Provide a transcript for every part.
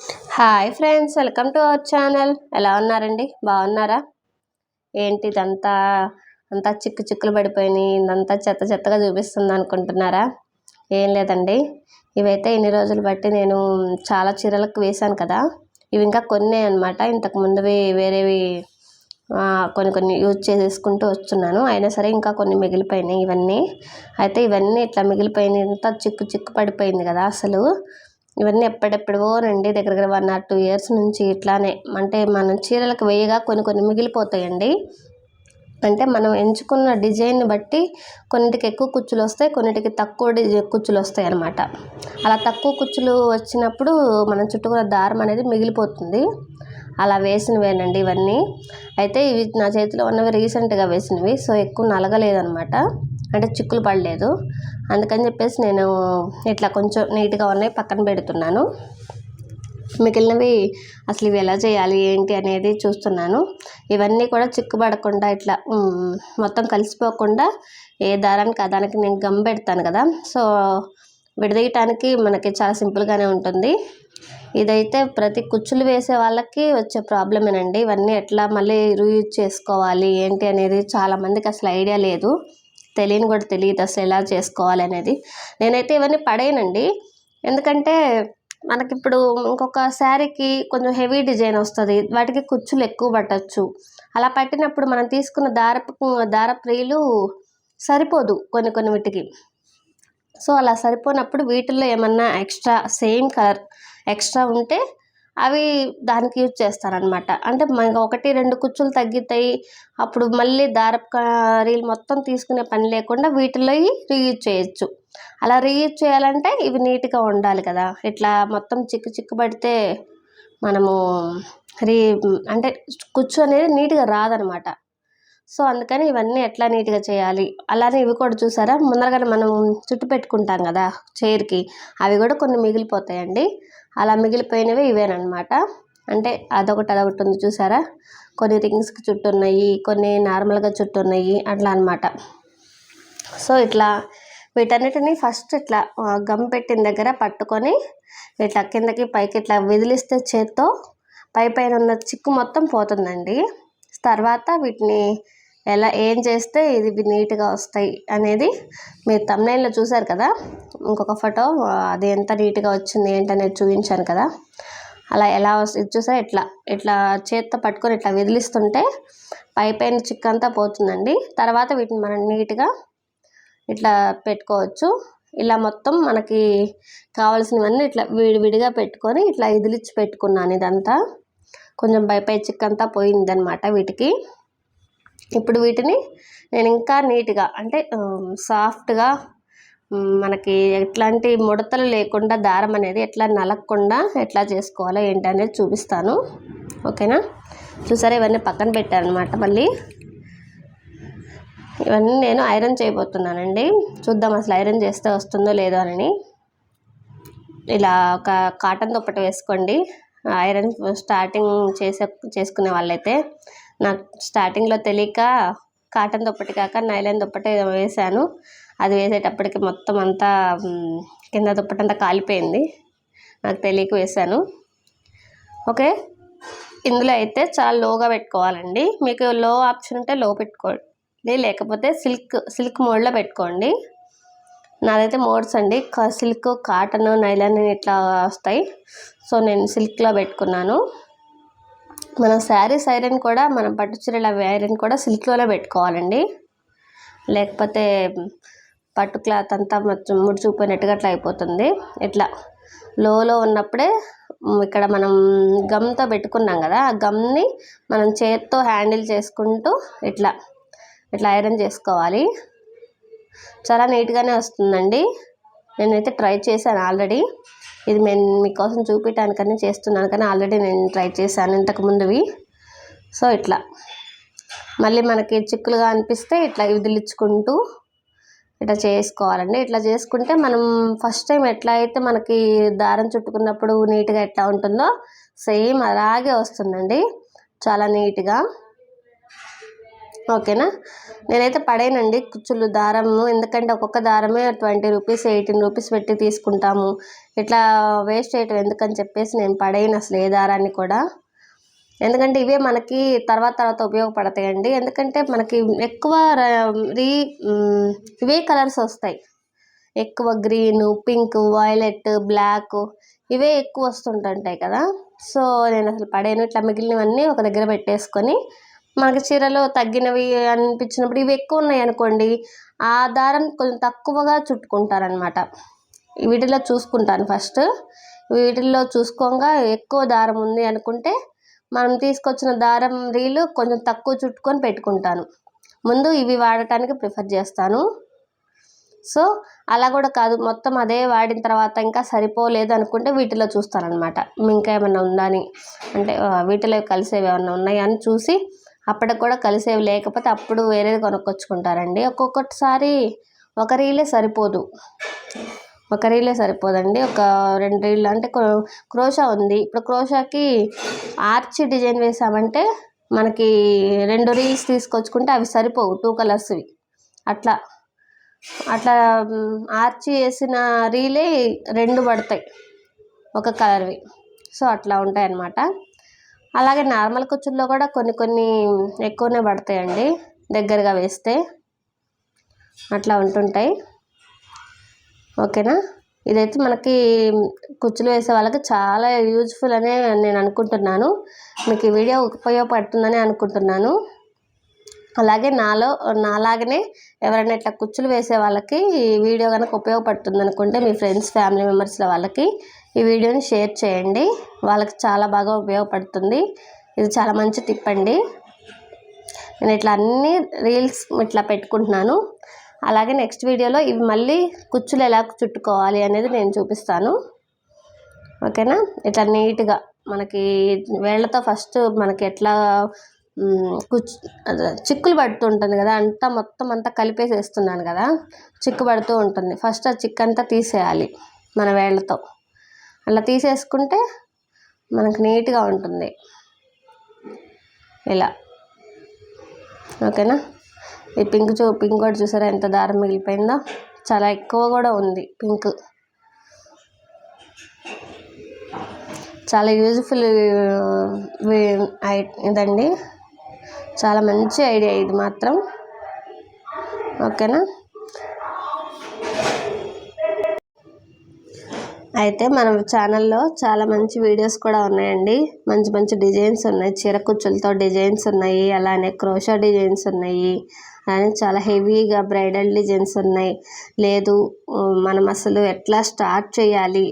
Hi friends welcome to our channel. ఎలా ఉన్నారండి? బాగున్నారా? ఏంటి ఇదంతా? అంతా చిక్కు చిక్కులు పడిపోయినాయి. ఇదంతా చెత్త చెత్తగా చూపిస్తుంది అనుకుంటున్నారా? ఏం లేదండి. ఇవైతే ఇన్ని రోజులు బట్టి నేను చాలా చీరలకు వేశాను కదా. ఇవి ఇంకా కొన్ని అనమాట ఇంతకు ముందువి వేరేవి కొన్ని కొన్ని యూజ్ చేసేసుకుంటూ వస్తున్నాను. అయినా సరే ఇంకా కొన్ని మిగిలిపోయినాయి ఇవన్నీ. అయితే ఇవన్నీ ఇట్లా మిగిలిపోయినాయి ఇంత చిక్కు చిక్కు పడిపోయింది కదా అసలు. ఇవన్నీ ఎప్పుడెప్పుడో రండి దగ్గర దగ్గర వన్ ఆర్ టూ ఇయర్స్ నుంచి ఇట్లానే. అంటే మనం చీరలకు వేయగా కొన్ని కొన్ని మిగిలిపోతాయండి. అంటే మనం ఎంచుకున్న డిజైన్ని బట్టి కొన్నిటికి ఎక్కువ కుచ్చులు వస్తాయి కొన్నిటికి తక్కువ డిజై కుచ్చులు వస్తాయి అన్నమాట. అలా తక్కువ కుచ్చులు వచ్చినప్పుడు మనం చుట్టుకున్న దారం అనేది మిగిలిపోతుంది. అలా వేసినవేనండి ఇవన్నీ. అయితే ఇవి నా చేతిలో ఉన్నవి రీసెంట్గా వేసినవి సో ఎక్కువ నలగలేదనమాట అంటే చిక్కులు పడలేదు. అందుకని చెప్పేసి నేను ఇట్లా కొంచెం నీట్గా ఉన్నాయి పక్కన పెడుతున్నాను. మిగిలినవి అసలు ఇవి ఎలా చేయాలి ఏంటి అనేది చూస్తున్నాను. ఇవన్నీ కూడా చిక్కుపడకుండా ఇట్లా మొత్తం కలిసిపోకుండా ఏ దారానికి ఆ దానికి నేను గమ్ పెడతాను కదా. సో విడదీయటానికి మనకి చాలా సింపుల్గానే ఉంటుంది. ఇదైతే ప్రతి కుచ్చులు వేసే వాళ్ళకి వచ్చే ప్రాబ్లమేనండి ఇవన్నీ ఎట్లా మళ్ళీ రీయూజ్ చేసుకోవాలి ఏంటి అనేది చాలామందికి అసలు ఐడియా లేదు. తెలియని కూడా తెలియదు అసలు ఎలా చేసుకోవాలి అనేది. నేనైతే ఇవన్నీ పడేయనండి. ఎందుకంటే మనకిప్పుడు ఇంకొక శారీకి కొంచెం హెవీ డిజైన్ వస్తుంది. వాటికి కుచ్చులు ఎక్కువ పట్టచ్చు. అలా పట్టినప్పుడు మనం తీసుకున్న దారపు దారపు రీలు సరిపోదు కొన్ని కొన్ని వీటికి. సో అలా సరిపోనప్పుడు వీటిల్లో ఏమన్నా ఎక్స్ట్రా సేమ్ కలర్ ఎక్స్ట్రా ఉంటే అవి దానికి యూజ్ చేస్తారనమాట అంటే మనకి ఒకటి రెండు కుచ్చులు తగ్గుతాయి. అప్పుడు మళ్ళీ దారపు రీల్ మొత్తం తీసుకునే పని లేకుండా వీటిలో రీయూజ్ చేయొచ్చు. అలా రీయూజ్ చేయాలంటే ఇవి నీట్గా ఉండాలి కదా. ఇట్లా మొత్తం చిక్కు చిక్కు పడితే మనము రీ అంటే కుచ్చు అనేది నీట్గా రాదనమాట సో అందుకని ఇవన్నీ ఎట్లా నీట్గా చేయాలి? అలానే ఇవి కూడా చూసారా? ముందరగానే మనం చుట్టు పెట్టుకుంటాం కదా చైర్కి. అవి కూడా కొన్ని మిగిలిపోతాయండి. అలా మిగిలిపోయినవి ఇవేనమాట అంటే అదొకటి అదొకటి ఉంది చూసారా? కొన్ని రింగ్స్కి చుట్టూ ఉన్నాయి కొన్ని నార్మల్గా చుట్టూ ఉన్నాయి అట్లా అనమాట సో ఇట్లా వీటన్నిటిని ఫస్ట్ ఇట్లా గమ్ పెట్టిన దగ్గర పట్టుకొని ఇట్లా కిందకి పైకి ఇట్లా విదిలిస్తే చేత్తో పై పైన ఉన్న చిక్కు మొత్తం పోతుందండి. తర్వాత వీటిని ఎలా ఏం చేస్తే ఇది నీట్గా వస్తాయి అనేది మీరు తమ్నైల్లో చూసారు కదా? ఇంకొక ఫోటో అది ఎంత నీట్గా వచ్చింది ఏంటనేది చూపించాను కదా? అలా ఎలా వస్తుంది ఇది చూసారా? ఇట్లా ఇట్లా చేత్తో పట్టుకొని ఇట్లా విదిలిస్తుంటే పై పైన అంతా పోతుందండి. తర్వాత వీటిని మనం నీట్గా ఇట్లా పెట్టుకోవచ్చు. ఇలా మొత్తం మనకి కావాల్సినవన్నీ ఇట్లా విడివిడిగా పెట్టుకొని ఇట్లా ఇదిలిచ్చి పెట్టుకున్నాను ఇదంతా. కొంచెం బైపై చిక్కంతా పోయిందనమాట వీటికి. ఇప్పుడు వీటిని నేను ఇంకా నీట్గా అంటే సాఫ్ట్గా మనకి ఎట్లాంటి ముడతలు లేకుండా దారం అనేది ఎట్లా నలగకుండా ఎట్లా చేసుకోవాలో ఏంటి అనేది చూపిస్తాను. ఓకేనా? చూసారా? ఇవన్నీ పక్కన పెట్టారనమాట మళ్ళీ. ఇవన్నీ నేను ఐరన్ చేయబోతున్నానండి. చూద్దాం అసలు ఐరన్ చేస్తే వస్తుందో లేదో అని. ఇలా ఒక కాటన్ దుప్పటి వేసుకోండి. ఐరన్ స్టార్టింగ్ చేసే చేసుకునే వాళ్ళైతే నాకు స్టార్టింగ్లో తెలియక కాటన్ దుప్పటి కాక నైలాన్ దుప్పటి వేశాను. అది వేసేటప్పటికి మొత్తం అంతా కింద దుప్పటి అంతా కాలిపోయింది. నాకు తెలియక వేశాను. ఓకే? ఇందులో అయితే చాలా లోగా పెట్టుకోవాలండి. మీకు లో ఆప్షన్ ఉంటే లో పెట్టుకోండి. లేకపోతే సిల్క్ సిల్క్ మోడ్లో పెట్టుకోండి. నాదైతే మోడ్స్ అండి. సిల్క్ కాటన్ నైలాన్ ఇట్లా వస్తాయి. సో నేను సిల్క్లో పెట్టుకున్నాను. మన శారీస్ ఐరన్ కూడా మనం పట్టు చీరల ఐరన్ కూడా సిల్క్లోనే పెట్టుకోవాలండి. లేకపోతే పట్టు క్లాత్ అంతా మొత్తం ముడిచిపోయినట్టుగా అట్లా అయిపోతుంది. ఇట్లా లోలో ఉన్నప్పుడే ఇక్కడ మనం గమ్తో పెట్టుకున్నాం కదా ఆ గమ్ని మనం చేత్తో హ్యాండిల్ చేసుకుంటూ ఇట్లా ఇట్లా ఐరన్ చేసుకోవాలి. చాలా నీట్గానే వస్తుందండి. నేనైతే ట్రై చేశాను ఆల్రెడీ. ఇది నేను మీకోసం చూపించడానికని చేస్తున్నాను కానీ ఆల్రెడీ నేను ట్రై చేశాను ఇంతకుముందువి సో ఇట్లా. మళ్ళీ మనకి చిక్కులుగా అనిపిస్తే ఇట్లా విదిలించుకుంటూ ఇట్లా చేసుకోవాలండి. ఇట్లా చేసుకుంటే మనం ఫస్ట్ టైం ఎట్లా అయితే మనకి దారం చుట్టుకున్నప్పుడు నీట్గా ఎట్లా ఉంటుందో సేమ్ అలాగే వస్తుందండి. చాలా నీట్గా. ఓకేనా? నేనైతే పడేనండి కుచ్చులు దారము. ఎందుకంటే ఒక్కొక్క దారమే ట్వంటీ రూపీస్ ఎయిటీన్ రూపీస్ పెట్టి తీసుకుంటాము. ఇట్లా వేస్ట్ చేయటం ఎందుకని చెప్పేసి నేను పడేయను అసలు ఏ దారాన్ని కూడా. ఎందుకంటే ఇవే మనకి తర్వాత తర్వాత ఉపయోగపడతాయండి. ఎందుకంటే మనకి ఎక్కువ రీ ఇవే కలర్స్ వస్తాయి. ఎక్కువ గ్రీను పింక్ వైలెట్ బ్లాక్ ఇవే ఎక్కువ వస్తుంటుంటాయి కదా. సో నేను అసలు పడేను. ఇట్లా మిగిలినవన్నీ ఒక దగ్గర పెట్టేసుకొని మనకి చీరలో తగ్గినవి అనిపించినప్పుడు ఇవి ఎక్కువ ఉన్నాయి అనుకోండి ఆ దారం కొంచెం తక్కువగా చుట్టుకుంటారనమాట వీటిలో చూసుకుంటాను ఫస్ట్ వీటిల్లో చూసుకోగా ఎక్కువ దారం ఉంది అనుకుంటే మనం తీసుకొచ్చిన దారం రీలు కొంచెం తక్కువ చుట్టుకొని పెట్టుకుంటాను. ముందు ఇవి వాడటానికి ప్రిఫర్ చేస్తాను. సో అలా కూడా కాదు. మొత్తం అదే వాడిన తర్వాత ఇంకా సరిపోలేదు అనుకుంటే వీటిలో చూస్తానమాట ఇంకా ఏమైనా ఉందా అని అంటే వీటిలో కలిసేవి ఏమైనా ఉన్నాయా అని చూసి అప్పటికి కూడా కలిసేవి లేకపోతే అప్పుడు వేరేది కొనుక్కొచ్చుకుంటారండి. ఒక్కొక్కసారి ఒక రీలే సరిపోదు. ఒక రీలే సరిపోదండి. ఒక రెండు రీళ్ళు అంటే క్రోషా ఉంది. ఇప్పుడు క్రోషాకి ఆర్చి డిజైన్ వేసామంటే మనకి రెండు రీల్స్ తీసుకొచ్చుకుంటే అవి సరిపోవు టూ కలర్స్వి. అట్లా అట్లా ఆర్చి వేసిన రీలే రెండు పడతాయి. ఒక కలర్వి. సో అట్లా ఉంటాయి అన్నమాట అలాగే నార్మల్ కుచ్చుల్లో కూడా కొన్ని కొన్ని ఎక్కువనే పడతాయండి. దగ్గరగా వేస్తే అట్లా ఉంటుంటాయి. ఓకేనా? ఇదైతే మనకి కుచ్చులు వేసే వాళ్ళకి చాలా యూజ్ఫుల్ అనే నేను అనుకుంటున్నాను. మీకు ఈ వీడియో ఉపయోగపడుతుందని అనుకుంటున్నాను. అలాగే నాలో నాలాగనే ఎవరైనా ఇట్లా కుచ్చులు వేసే వాళ్ళకి ఈ వీడియో కనుక ఉపయోగపడుతుంది అనుకుంటే మీ ఫ్రెండ్స్ ఫ్యామిలీ మెంబర్స్ల వాళ్ళకి ఈ వీడియోని షేర్ చేయండి. వాళ్ళకి చాలా బాగా ఉపయోగపడుతుంది. ఇది చాలా మంచి టిప్ అండి. నేను ఇట్లా అన్ని రీల్స్ ఇట్లా పెట్టుకుంటున్నాను. అలాగే నెక్స్ట్ వీడియోలో ఇవి మళ్ళీ కుచ్చులు ఎలా చుట్టుకోవాలి అనేది నేను చూపిస్తాను. ఓకేనా? ఇట్లా నీట్గా మనకి వేళ్ళతో ఫస్ట్ మనకి ఎట్లా కుచ్చు చిక్కులు పడుతూ ఉంటుంది కదా అంతా మొత్తం అంతా కలిపేసేస్తున్నాను కదా చిక్కు పడుతూ ఉంటుంది. ఫస్ట్ ఆ చిక్కు అంతా తీసేయాలి మన వేళ్ళతో. అలా తీసేసుకుంటే మనకు నీట్గా ఉంటుంది. ఇలా. ఓకేనా? ఈ పింక్ చూ పింక్ కూడా చూసారా ఎంత దారం మిగిలిపోయిందో? చాలా ఎక్కువ కూడా ఉంది పింక్. చాలా యూజ్ఫుల్ ఇదండి. చాలా మంచి ఐడియా ఇది మాత్రం. ఓకేనా? అయితే మన ఛానల్లో చాలా మంచి వీడియోస్ కూడా ఉన్నాయండి. మంచి మంచి డిజైన్స్ ఉన్నాయి. చీర కుచ్చులతో డిజైన్స్ ఉన్నాయి. అలానే క్రోషా డిజైన్స్ ఉన్నాయి. అలానే చాలా హెవీగా బ్రైడల్ డిజైన్స్ ఉన్నాయి. లేదు మనం అసలు ఎట్లా స్టార్ట్ చేయాలి?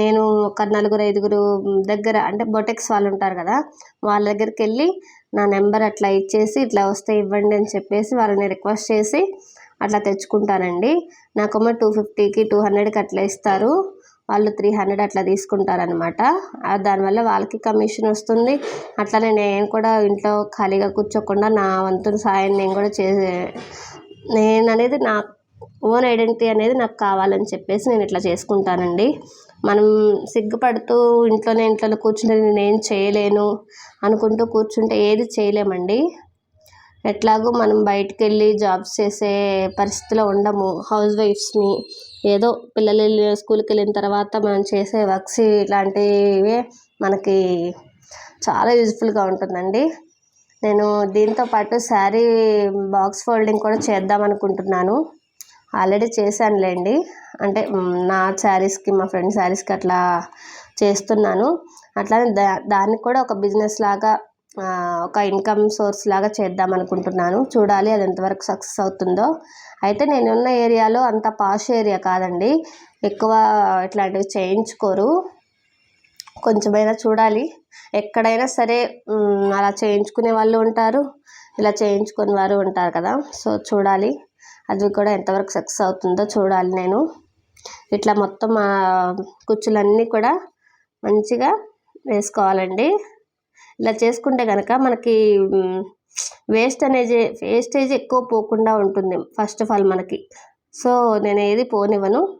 నేను ఒక నలుగురు ఐదుగురు దగ్గర అంటే బొటెక్స్ వాళ్ళు ఉంటారు కదా వాళ్ళ దగ్గరికి వెళ్ళి నా నెంబర్ అట్లా ఇచ్చేసి ఇట్లా వస్తే ఇవ్వండి అని చెప్పేసి వాళ్ళని రిక్వెస్ట్ చేసి అట్లా తెచ్చుకుంటానండి. నాకేమో టూ ఫిఫ్టీకి టూ హండ్రెడ్కి అట్లా ఇస్తారు. వాళ్ళు త్రీ హండ్రెడ్ అట్లా తీసుకుంటారనమాట దానివల్ల వాళ్ళకి కమిషన్ వస్తుంది. అట్లానే నేను కూడా ఇంట్లో ఖాళీగా కూర్చోకుండా నా వంతు సాయం నేను కూడా చే నేను అనేది నా ఓన్ ఐడెంటిటీ అనేది నాకు కావాలని చెప్పేసి నేను ఇట్లా చేసుకుంటానండి. మనం సిగ్గుపడుతూ ఇంట్లోనే ఇంట్లో కూర్చుంటే నేను ఏం చేయలేను అనుకుంటూ కూర్చుంటే ఏది చేయలేమండి. ఎట్లాగో మనం బయటికి వెళ్ళి జాబ్స్ చేసే పరిస్థితిలో ఉండము. హౌస్ వైఫ్స్ని ఏదో పిల్లలు స్కూల్కి వెళ్ళిన తర్వాత మనం చేసే వర్క్స్ ఇలాంటివే మనకి చాలా యూజ్ఫుల్గా ఉంటుందండి. నేను దీంతో పాటు శారీ బాక్స్ ఫోల్డింగ్ కూడా చేద్దాం అనుకుంటున్నాను ఆల్రెడీ చేశానులేండి. అంటే నా శారీస్కి మా ఫ్రెండ్ శారీస్కి అట్లా చేస్తున్నాను. అట్లానే దా దానికి కూడా ఒక బిజినెస్ లాగా ఒక ఇన్కమ్ సోర్స్ లాగా చేద్దాం అనుకుంటున్నాను చూడాలి అది ఎంతవరకు సక్సెస్ అవుతుందో. అయితే నేను ఉన్న ఏరియాలో అంత పాష్ ఏరియా కాదండి. ఎక్కువ ఇట్లాంటివి చేయించుకోరు. కొంచెమైనా చూడాలి. ఎక్కడైనా సరే అలా చేయించుకునే వాళ్ళు ఉంటారు. ఇలా చేయించుకునే వారు ఉంటారు కదా. సో చూడాలి. అది కూడా ఎంతవరకు సక్సెస్ అవుతుందో చూడాలి నేను. ఇట్లా మొత్తం కుచ్చులన్నీ కూడా మంచిగా వేసుకోవాలండి. ఇలా చేసుకుంటే కనుక మనకి వేస్ట్ అనేది వేస్టేజ్ ఎక్కువ పోకుండా ఉంటుంది ఫస్ట్ ఆఫ్ ఆల్ మనకి. సో నేను ఏది పోనివ్వను.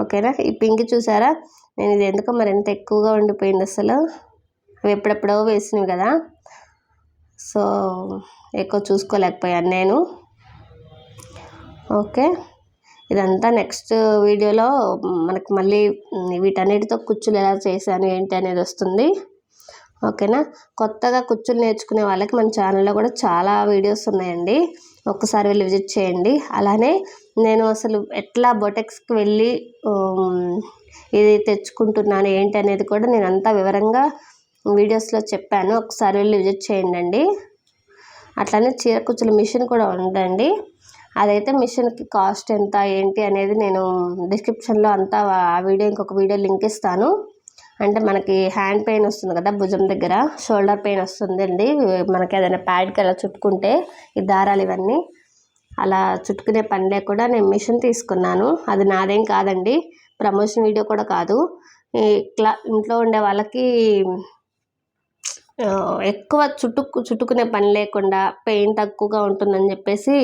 ఓకేనా? ఈ పింక్ చూసారా? నేను ఇది ఎందుకో మరి ఎంత ఎక్కువగా ఉండిపోయింది అసలు. అవి ఎప్పుడెప్పుడో వేసినవి కదా. సో ఎక్కువ చూసుకోలేకపోయాను నేను. ఓకే. ఇదంతా నెక్స్ట్ వీడియోలో మనకు మళ్ళీ వీటన్నిటితో కుచ్చులు ఎలా చేశాను ఏంటి అనేది వస్తుంది. ఓకేనా? కొత్తగా కుచ్చులు నేర్చుకునే వాళ్ళకి మన ఛానల్లో కూడా చాలా వీడియోస్ ఉన్నాయండి. ఒక్కసారి వెళ్ళి విజిట్ చేయండి. అలానే నేను అసలు ఎట్లా బొటెక్స్కి వెళ్ళి ఇది తెచ్చుకుంటున్నాను ఏంటి అనేది కూడా నేను అంతా వివరంగా వీడియోస్లో చెప్పాను. ఒకసారి వెళ్ళి విజిట్ చేయండి అట్లానే చీర కుచ్చుల మిషన్ కూడా ఉందండి. అదైతే మిషన్కి కాస్ట్ ఎంత ఏంటి అనేది నేను డిస్క్రిప్షన్లో అంతా ఆ వీడియో ఇంకొక వీడియో లింక్ ఇస్తాను. అంటే మనకి హ్యాండ్ పెయిన్ వస్తుంది కదా భుజం దగ్గర షోల్డర్ పెయిన్ వస్తుంది అండి మనకి ఏదైనా ప్యాడ్కి అలా చుట్టుకుంటే ఈ దారాలు ఇవన్నీ అలా చుట్టుకునే పని లేకుండా నేను మిషన్ తీసుకున్నాను. అది నాదేం కాదండి ప్రమోషన్ వీడియో కూడా కాదు. ఇట్లా ఇంట్లో ఉండే వాళ్ళకి ఎక్కువ చుట్టుకు చుట్టుకునే పని లేకుండా పెయిన్ తక్కువగా ఉంటుందని చెప్పేసి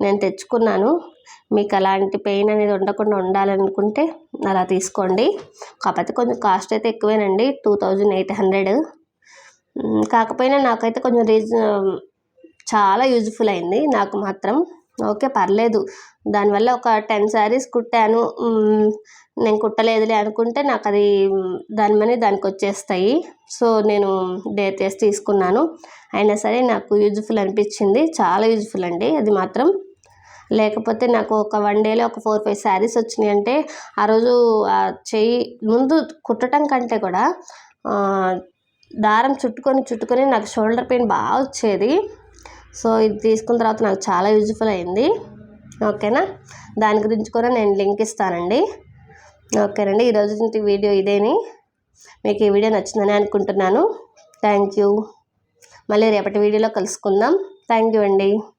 నేను తెచ్చుకున్నాను. మీకు అలాంటి పెయిన్ అనేది ఉండకుండా ఉండాలనుకుంటే అలా తీసుకోండి. కాకపోతే కొంచెం కాస్ట్ అయితే ఎక్కువేనండి. Two thousand eight hundred. కాకపోయినా నాకైతే కొంచెం రీజన్ చాలా యూజ్ఫుల్ అయింది. నాకు మాత్రం ఓకే పర్లేదు. దానివల్ల ఒక టెన్ శారీస్ కుట్టాను. నేను కుట్టలేదులే అనుకుంటే నాకు అది దాని మనీ దానికి వచ్చేస్తాయి సో నేను డేర్ చేసి తీసుకున్నాను. అయినా సరే నాకు యూజ్ఫుల్ అనిపించింది. చాలా యూజ్ఫుల్ అండి. అది మాత్రం. లేకపోతే నాకు ఒక వన్ డేలో ఒక ఫోర్ ఫైవ్ శారీస్ వచ్చినాయి అంటే ఆ రోజు చెయ్యి ముందు కుట్టడం కంటే కూడా దారం చుట్టుకొని చుట్టుకొని నాకు షోల్డర్ పెయిన్ బాగా వచ్చేది. సో ఇది తీసుకున్న తర్వాత నాకు చాలా యూజ్ఫుల్ అయింది. ఓకేనా? దాని గురించి కూడా నేను లింక్ ఇస్తానండి. ఓకేనండి ఈరోజు వీడియో ఇదేని. మీకు ఈ వీడియో నచ్చిందని అనుకుంటున్నాను. Thank you. మళ్ళీ రేపటి వీడియోలో కలుసుకుందాం. థ్యాంక్ యూ అండి.